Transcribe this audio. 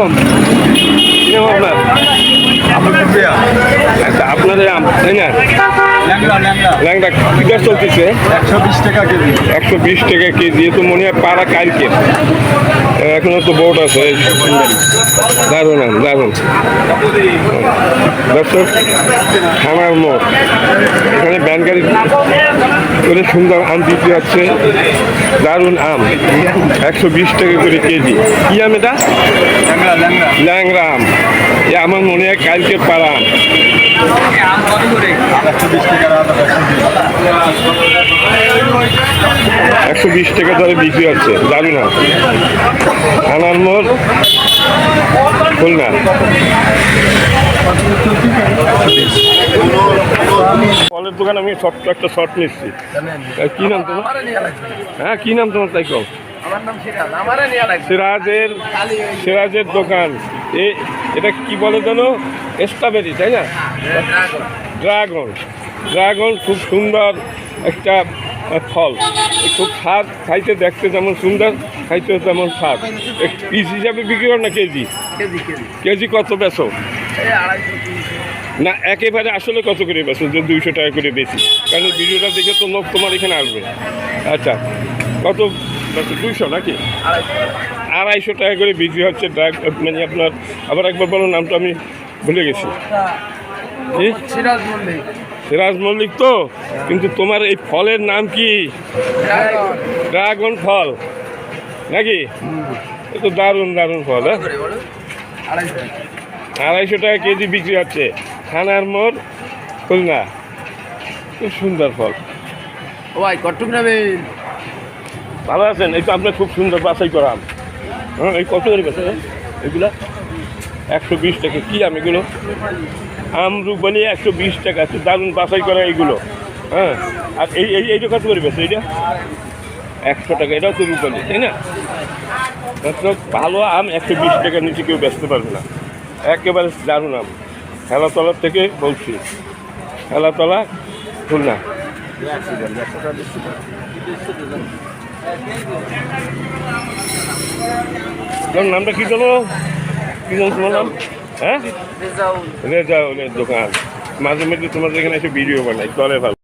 কম। আপনার? আচ্ছা, আপনাদের আম তাই না? ল্যাংড়া কিটা চলতেছে? একশো বিশ টাকা কেজি। একশো বিশ টাকা কেজি তো মনে হয় পাড়া কালকে। এখনও তো বোট আছে। দারুণ দারুণ দর্শক খামার মোড়। এখানে ব্যান গাড়ি করে সুন্দর আম বিক্রি হচ্ছে। দারুণ আম, একশো বিশ টাকা করে কেজি। কি আম এটা? ল্যাংরা আম। এ আমার মনে হয় কালকে পাড়া আম। একশো বিশ টাকা দরে বিক্রি হচ্ছে। আনার মোড় খুলনা ফলের দোকান আমি ছোট্ট একটা শর্ট নিচ্ছি। কি নাম তোমার? হ্যাঁ কি নাম তোমার তাই লাগছে সিরাজের সিরাজের দোকান। এ এটা কি বলে জানো? স্ট্রবেরি তাই না? ড্রাগন ড্রাগন খুব সুন্দর একটা ফল। খুব স্বাদ খাইতে দেখতে যেমন সুন্দর খাইতে তেমন স্বাদ। পিস হিসাবে বিক্রি কর না কেজি? কেজি কত তিনশো। না একেবারে আসলে কত করে বেছো যে দুইশো টাকা করে বেশি। কারণ ভিডিওটা দেখে তো লোক তোমার এখানে আসবে। আচ্ছা কত দুইশো নাকি? আড়াইশো। টাকা করে বিক্রি হচ্ছে ড্রাগ মানে আপনার আবার একবার বলো নামটা আমি ভুলে গেছি। কি? সিরাজ মল্লিক তো কিন্তু তোমার এই ফলের নাম কি? ড্রাগন ফল। নাকি? তো দারুণ দারুণ ফল হ্যাঁ? আড়াইশো টাকা কেজি বিক্রি হচ্ছে। থানার মোড় খুলনা। খুব সুন্দর ফল। ভাই কটুক নেবেন ভালো আছেন? এই তো আপনার খুব সুন্দর বাছাই করা আম। হ্যাঁ এই কত করে বেছে এগুলা একশো বিশ টাকা। কী আম এগুলো? আম রুপালি একশো বিশ টাকা তো দারুণ বাছাই করা এইগুলো হ্যাঁ আর এই এই এইটা কত করে বেছে এইটা একশো টাকা, এটাও তো রুপালি, তাই না? ভালো আম একশো বিশ টাকার নিচে কেউ বেচতে পারবে না। একেবারে দারুণ আম। খেলাতলার থেকে বলছি খেলাতলা খুলনা। নামটা কি জানো কি জানো তোমার নাম? হ্যাঁ? রেজাউল। রেজাউলের দোকান। মাঝে মাঝে তোমাদের এখানে এসে ভিডিও বানাই চলে ভালো।